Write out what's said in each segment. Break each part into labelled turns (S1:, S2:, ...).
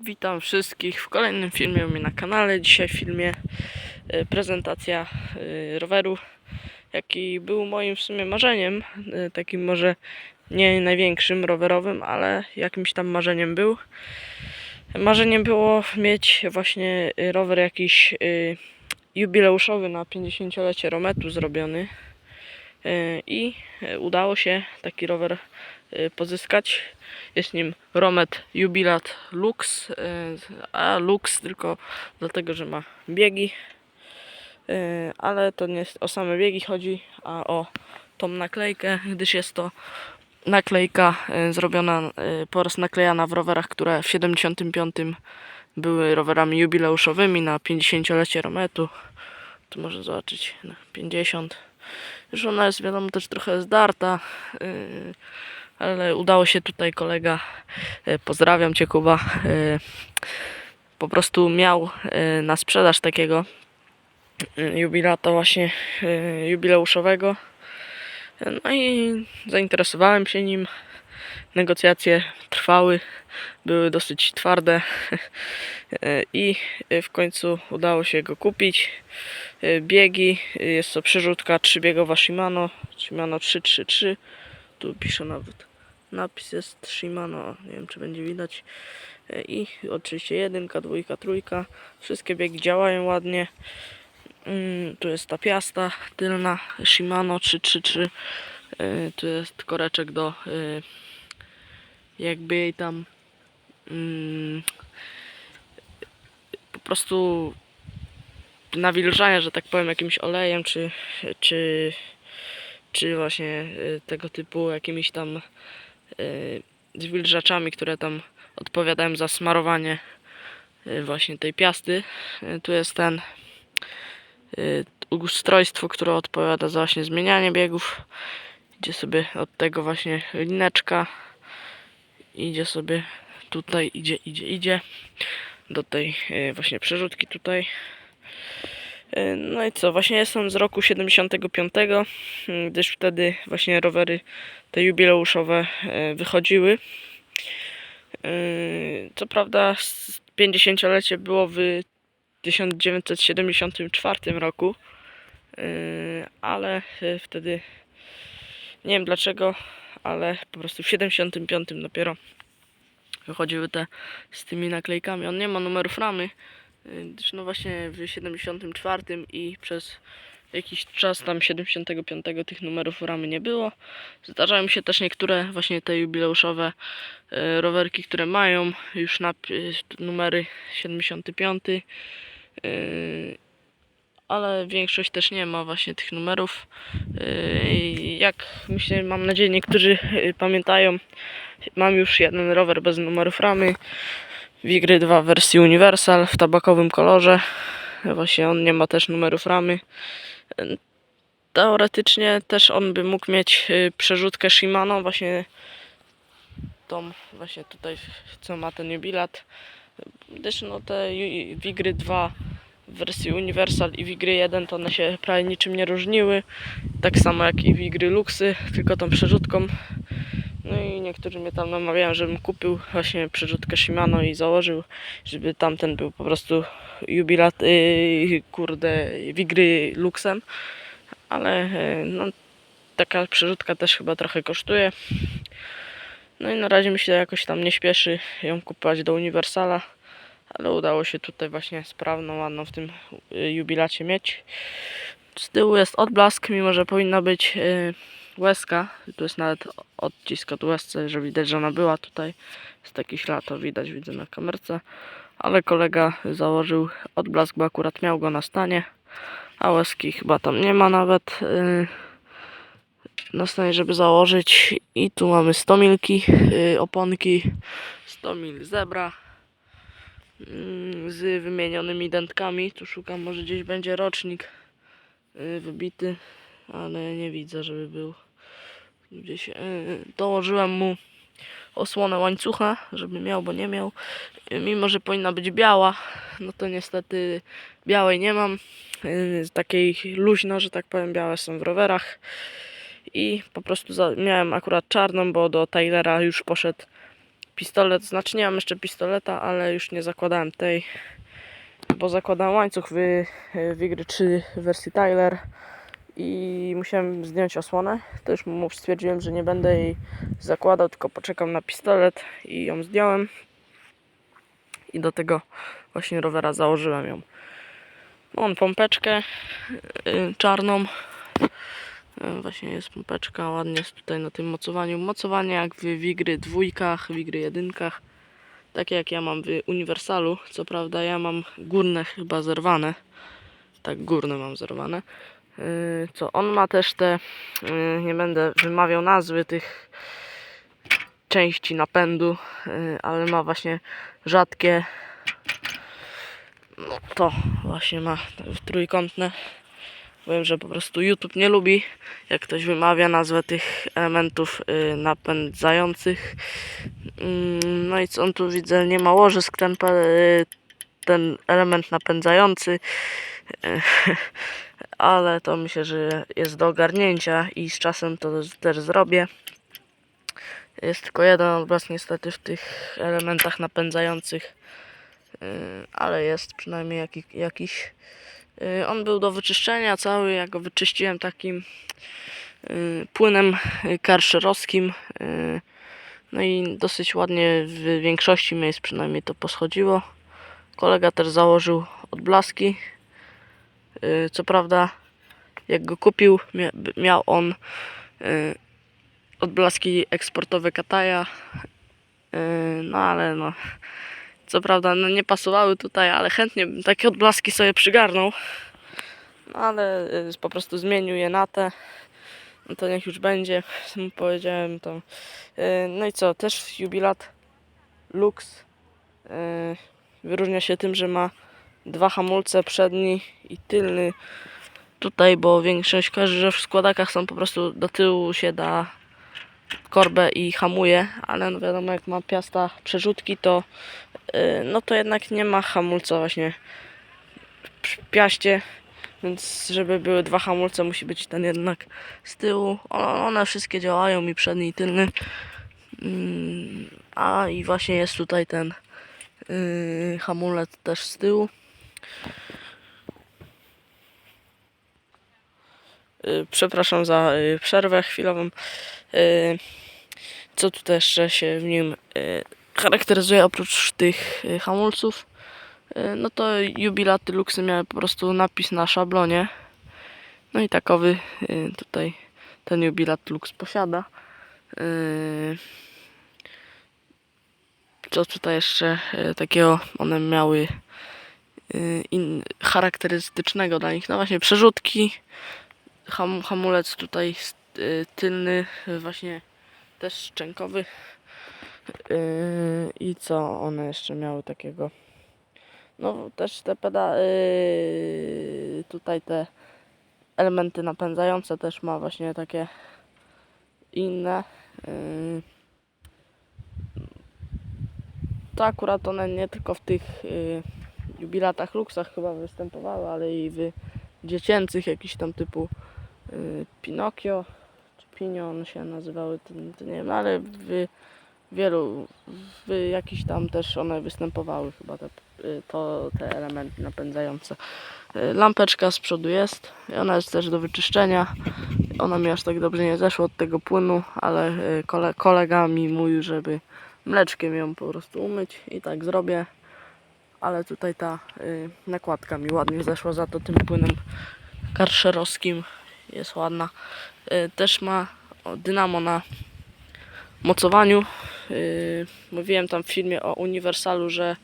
S1: Witam wszystkich w kolejnym filmie u mnie na kanale. Dzisiaj w filmie e, prezentacja e, roweru, jaki był moim w sumie marzeniem. e, Takim może nie największym rowerowym, ale jakimś tam marzeniem był. Marzeniem było mieć właśnie rower jakiś jubileuszowy na 50-lecie Rometu zrobiony. E, I e, udało się taki rower e, pozyskać. Jest nim Romet Jubilat Lux, a Lux tylko dlatego, że ma biegi. Ale to nie o same biegi chodzi, a o tą naklejkę, gdyż jest to naklejka zrobiona po raz naklejana w rowerach, które w 75 były rowerami jubileuszowymi na 50-lecie Rometu. Tu można zobaczyć na 50. Już ona jest wiadomo też trochę zdarta, yy, ale udało się tutaj kolega, yy, pozdrawiam Cię Kuba, yy, po prostu miał na sprzedaż takiego jubilata właśnie jubileuszowego. No i zainteresowałem się nim. Negocjacje trwały, były dosyć twarde i w końcu udało się go kupić. Yy, Biegi, yy, jest to przerzutka trzybiegowa Shimano, Shimano 333. Tu pisze nawet napis jest Shimano, nie wiem czy będzie widać. Yy, I oczywiście jedynka, dwójka, trójka. Wszystkie biegi działają ładnie. Mm, Tu jest ta piasta tylna Shimano 333. Yy, Tu jest koreczek do jakby jej tam mm, po prostu nawilżania, że tak powiem, jakimś olejem, czy, czy, czy właśnie y, tego typu jakimiś tam y, zwilżaczami, które tam odpowiadają za smarowanie y, właśnie tej piasty. Tu jest ten ustrojstwo, które odpowiada za właśnie zmienianie biegów. Idzie sobie od tego właśnie lineczka. Idzie sobie tutaj, idzie, idzie, idzie do tej właśnie przerzutki tutaj. Y, No i co, właśnie jestem z roku 75, y, gdyż wtedy właśnie rowery te jubileuszowe y, wychodziły. Y, Co prawda s- 50-lecie było w 1974 roku, ale wtedy nie wiem dlaczego, ale po prostu w 75 dopiero wychodziły te z tymi naklejkami. On nie ma numerów ramy, no właśnie w 74 i przez jakiś czas tam 75 tych numerów ramy nie było. Zdarzają się też niektóre właśnie te jubileuszowe y, rowerki, które mają już na numery 75. y, Ale większość też nie ma właśnie tych numerów. I Jak myślę, mam nadzieję, niektórzy pamiętają, mam już jeden rower bez numerów ramy. Wigry 2 w wersji Universal w tabakowym kolorze. Właśnie on nie ma też numerów ramy. Teoretycznie też on by mógł mieć y, przerzutkę Shimano, właśnie tą właśnie tutaj, co ma ten jubilat. Gdyż no te Wigry 2 w wersji Universal i Wigry 1 to one się prawie niczym nie różniły. Tak samo jak i Wigry Luxy, tylko tą przerzutką. No i niektórzy mnie tam namawiają, żebym kupił właśnie przerzutkę Shimano i założył, żeby tamten był po prostu jubilat, yy, kurde, Wigry Luxem. Ale yy, no, taka przerzutka też chyba trochę kosztuje. No i na razie mi się jakoś tam nie śpieszy ją kupować do Uniwersala, ale udało się tutaj właśnie sprawną, ładną w tym y, jubilacie mieć. Z tyłu jest odblask, mimo że powinna być y, łezka. Tu jest nawet odcisk od łezce, że widać, że ona była tutaj. Jest taki ślad, to widać, widzę na kamerce. Ale kolega założył odblask, bo akurat miał go na stanie. A łezki chyba tam nie ma nawet. y, na stanie, żeby założyć. I tu mamy 100 milki, yy, oponki, 100 mil zebra mm, z wymienionymi dentkami. Tu szukam, może gdzieś będzie rocznik yy, wybity, ale nie widzę, żeby był gdzieś. Yy, dołożyłem mu osłonę łańcucha, żeby miał, bo nie miał. Yy, mimo, że powinna być biała, no to niestety białej nie mam. Yy, takiej luźno, że tak powiem, białe są w rowerach i po prostu miałem akurat czarną, bo do Taylora już poszedł pistolet, znaczy nie mam jeszcze pistoleta, ale już nie zakładałem tej, bo zakładałem łańcuch w, w Igry 3 wersji Tyler i musiałem zdjąć osłonę. To już mu stwierdziłem, że nie będę jej zakładał, tylko poczekam na pistolet i ją zdjąłem. I do tego właśnie rowera założyłem ją. Mam pompeczkę y, czarną. Y, Właśnie jest pompeczka, ładnie jest tutaj na tym mocowaniu. Mocowanie jak w Wigry dwójkach, Wigry jedynkach. Takie jak ja mam w Uniwersalu. Co prawda ja mam górne chyba zerwane. Tak, górne mam zerwane. Y, Co on ma też te, y, nie będę wymawiał nazwy tych części napędu, y, ale ma właśnie rzadkie no to właśnie ma trójkątne. Wiem, że po prostu YouTube nie lubi, jak ktoś wymawia nazwę tych elementów napędzających. Mm, no i co on tu widzę, nie ma łożysk ten, ten element napędzający. Y, Ale to myślę, że jest do ogarnięcia i z czasem to też zrobię. Jest tylko jeden odblask niestety w tych elementach napędzających. Yy, ale jest przynajmniej jaki, jakiś. Yy, On był do wyczyszczenia cały, ja go wyczyściłem takim yy, płynem karszerowskim. No i dosyć ładnie w większości miejsc przynajmniej to poschodziło. Kolega też założył odblaski. Yy, Co prawda, jak go kupił, mia- miał on yy, odblaski eksportowe Kataja. Yy, No ale no, co prawda no, nie pasowały tutaj, ale chętnie bym takie odblaski sobie przygarnął. No ale y, po prostu zmienił je na te. No to niech już będzie, mu powiedziałem to. Y, No i co, też jubilat Lux y, wyróżnia się tym, że ma dwa hamulce przedni i tylny tutaj, bo większość kojarzy, w składakach są po prostu do tyłu się da korbę i hamuje, ale no wiadomo jak ma piasta przerzutki to y, no to jednak nie ma hamulca właśnie przy piaście, więc żeby były dwa hamulce musi być ten jednak z tyłu. One wszystkie działają i przedni i tylny. Mm, A i właśnie jest tutaj ten yy, hamulec też z tyłu. Y, Przepraszam za y, przerwę chwilową. Y, Co tutaj jeszcze się w nim charakteryzuje oprócz tych hamulców? No to jubilaty Luxy miały po prostu napis na szablonie. No i takowy tutaj ten jubilat Lux posiada. Co tutaj jeszcze takiego one miały in, charakterystycznego dla nich? No właśnie przerzutki, ham, hamulec tutaj y, tylny, y, właśnie też szczękowy. Yy, I co one jeszcze miały takiego? No też te peda tutaj te elementy napędzające też ma właśnie takie inne. To akurat one nie tylko w tych yy, jubilatach luksach chyba występowały, ale i w dziecięcych jakichś tam typu yy, Pinokio czy Pinion się nazywały, to, to nie wiem, ale w wielu, w jakichś tam też one występowały chyba te, y, to, te elementy napędzające. Y, Lampeczka z przodu jest, ona jest też do wyczyszczenia. Ona mi aż tak dobrze nie zeszła od tego płynu, ale y, kole, kolega mi mówił, żeby mleczkiem ją po prostu umyć i tak zrobię. Ale tutaj ta y, nakładka mi ładnie zeszła za to tym płynem karszerowskim. Jest ładna. Y, też ma o, dynamo na mocowaniu. Yy, mówiłem tam w filmie o Uniwersalu, że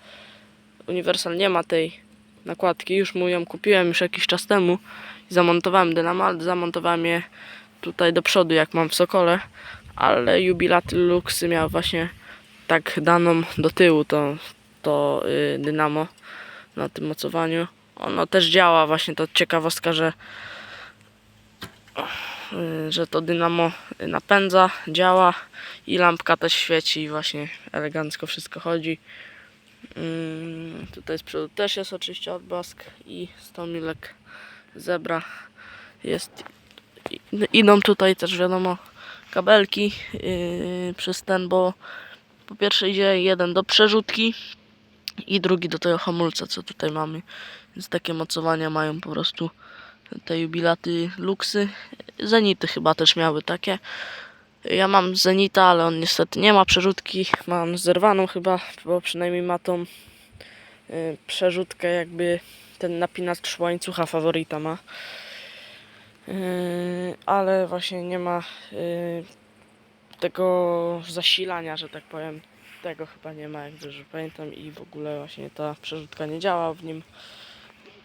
S1: Uniwersal nie ma tej nakładki. Już mu ją kupiłem już jakiś czas temu i zamontowałem dynamo, ale zamontowałem je tutaj do przodu, jak mam w Sokole. Ale Jubilaty Luxy miał właśnie tak daną do tyłu to, to yy, dynamo na tym mocowaniu. Ono też działa, właśnie to ciekawostka, że y, że to dynamo napędza, działa i lampka też świeci właśnie elegancko wszystko chodzi. Mm, tutaj z przodu też jest oczywiście odblask i stomilek zebra jest. no, Idą tutaj też wiadomo kabelki yy, przez ten, bo po pierwsze idzie jeden do przerzutki i drugi do tego hamulca, co tutaj mamy. Więc takie mocowania mają po prostu te jubilaty Luxy. Zenity chyba też miały takie. Ja mam Zenita, ale on niestety nie ma przerzutki. Mam zerwaną chyba, bo przynajmniej ma tą y, przerzutkę jakby ten napinacz łańcucha faworita ma. Yy, ale właśnie nie ma yy, tego zasilania, że tak powiem. Tego chyba nie ma, jak dobrze pamiętam i w ogóle właśnie ta przerzutka nie działa w nim.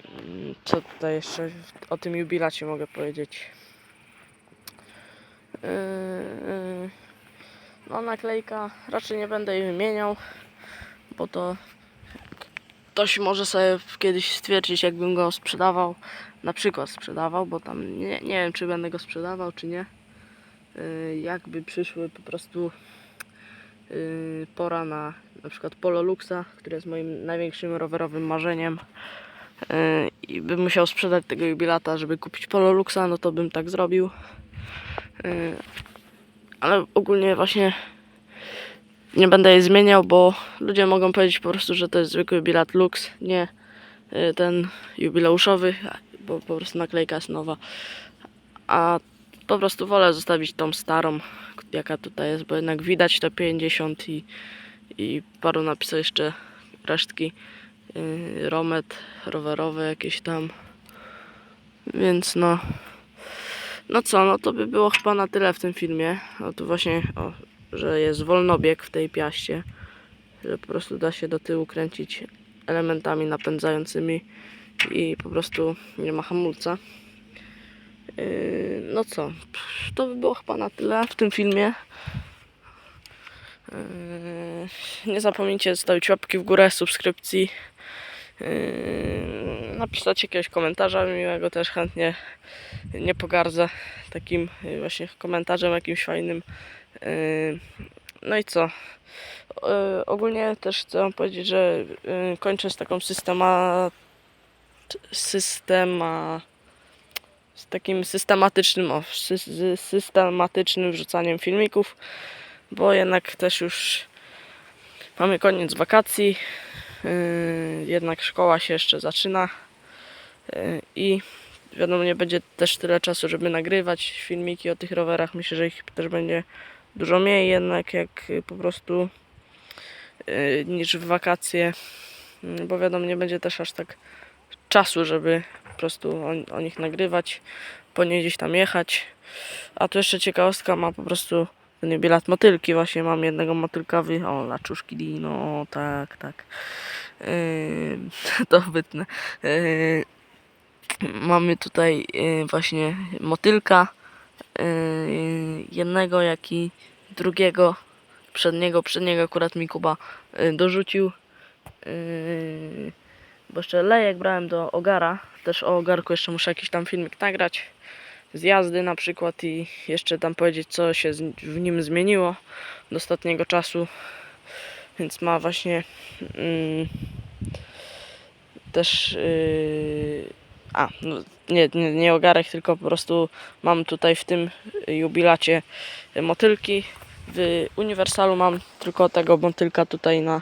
S1: Yy, Co tutaj jeszcze o tym jubilacie mogę powiedzieć? Yy, yy, No naklejka raczej nie będę jej wymieniał, bo to ktoś może sobie kiedyś stwierdzić, jakbym go sprzedawał, na przykład sprzedawał, bo tam nie, nie wiem, czy będę go sprzedawał, czy nie. Yy, Jakby przyszły po prostu pora na na przykład Polo Luxa, które jest moim największym rowerowym marzeniem yy, i bym musiał sprzedać tego jubilata, żeby kupić Polo Luxa, no to bym tak zrobił. Yy, Ale ogólnie właśnie nie będę jej zmieniał, bo ludzie mogą powiedzieć po prostu, że to jest zwykły bilet Lux, nie y, ten jubileuszowy, bo po prostu naklejka jest nowa. A po prostu wolę zostawić tą starą, jaka tutaj jest, bo jednak widać to 50 i, i paru napisał jeszcze resztki. Yy, romet rowerowe jakieś tam. Więc no. No co, no to by było chyba na tyle w tym filmie. No tu właśnie, o, że jest wolnobieg w tej piaście. Że po prostu da się do tyłu kręcić elementami napędzającymi i po prostu nie ma hamulca. Yy, no co, to by było chyba na tyle w tym filmie. Yy, nie zapomnijcie zostawić łapki w górę, subskrypcji. Yy, napisać jakiegoś komentarza miłego też chętnie nie pogardzę takim właśnie komentarzem jakimś fajnym. No i co? Ogólnie też chcę powiedzieć, że kończę z taką systema systema z takim systematycznym o, z systematycznym wrzucaniem filmików, bo jednak też już mamy koniec wakacji, yy, jednak szkoła się jeszcze zaczyna yy, i wiadomo nie będzie też tyle czasu, żeby nagrywać filmiki o tych rowerach. Myślę, że ich też będzie dużo mniej jednak jak po prostu yy, niż w wakacje, Yy, bo wiadomo nie będzie też aż tak czasu, żeby po prostu o, o nich nagrywać, po nie gdzieś tam jechać. A tu jeszcze ciekawostka ma po prostu ten jubilat motylki. Właśnie mam jednego motylka wy... O, laczuszki no tak, tak. Yy, to wytnę. Yy, mamy tutaj yy, właśnie motylka. Yy, jednego, jak i drugiego. Przedniego, przedniego akurat mi Kuba yy, dorzucił. Yy, bo jeszcze lejek brałem do ogara. Też o ogarku jeszcze muszę jakiś tam filmik nagrać. Z jazdy na przykład i jeszcze tam powiedzieć co się w nim zmieniło do ostatniego czasu. Więc ma właśnie mm, też yy, a no, nie, nie, nie ogarek, tylko po prostu mam tutaj w tym jubilacie motylki. W Uniwersalu mam tylko tego motylka tutaj na,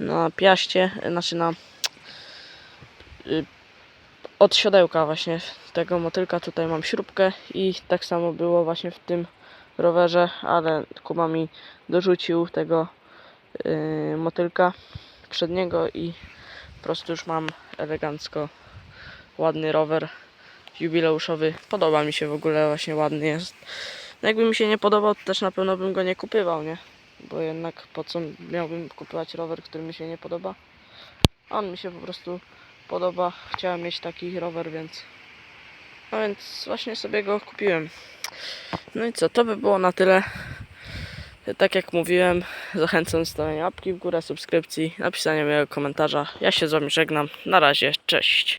S1: na piaście, znaczy na od siodełka właśnie tego motylka tutaj mam śrubkę i tak samo było właśnie w tym rowerze, ale Kuba mi dorzucił tego yy, motylka przedniego i po prostu już mam elegancko ładny rower jubileuszowy. Podoba mi się w ogóle, właśnie ładny jest. No jakby mi się nie podobał, to też na pewno bym go nie kupywał, nie? Bo jednak po co miałbym kupować rower, który mi się nie podoba? On mi się po prostu podoba. Chciałem mieć taki rower, więc. No więc właśnie sobie go kupiłem. No i co, to by było na tyle. Tak jak mówiłem, zachęcam do stawiania łapki w górę, subskrypcji, napisania mojego komentarza. Ja się z wami żegnam. Na razie, cześć.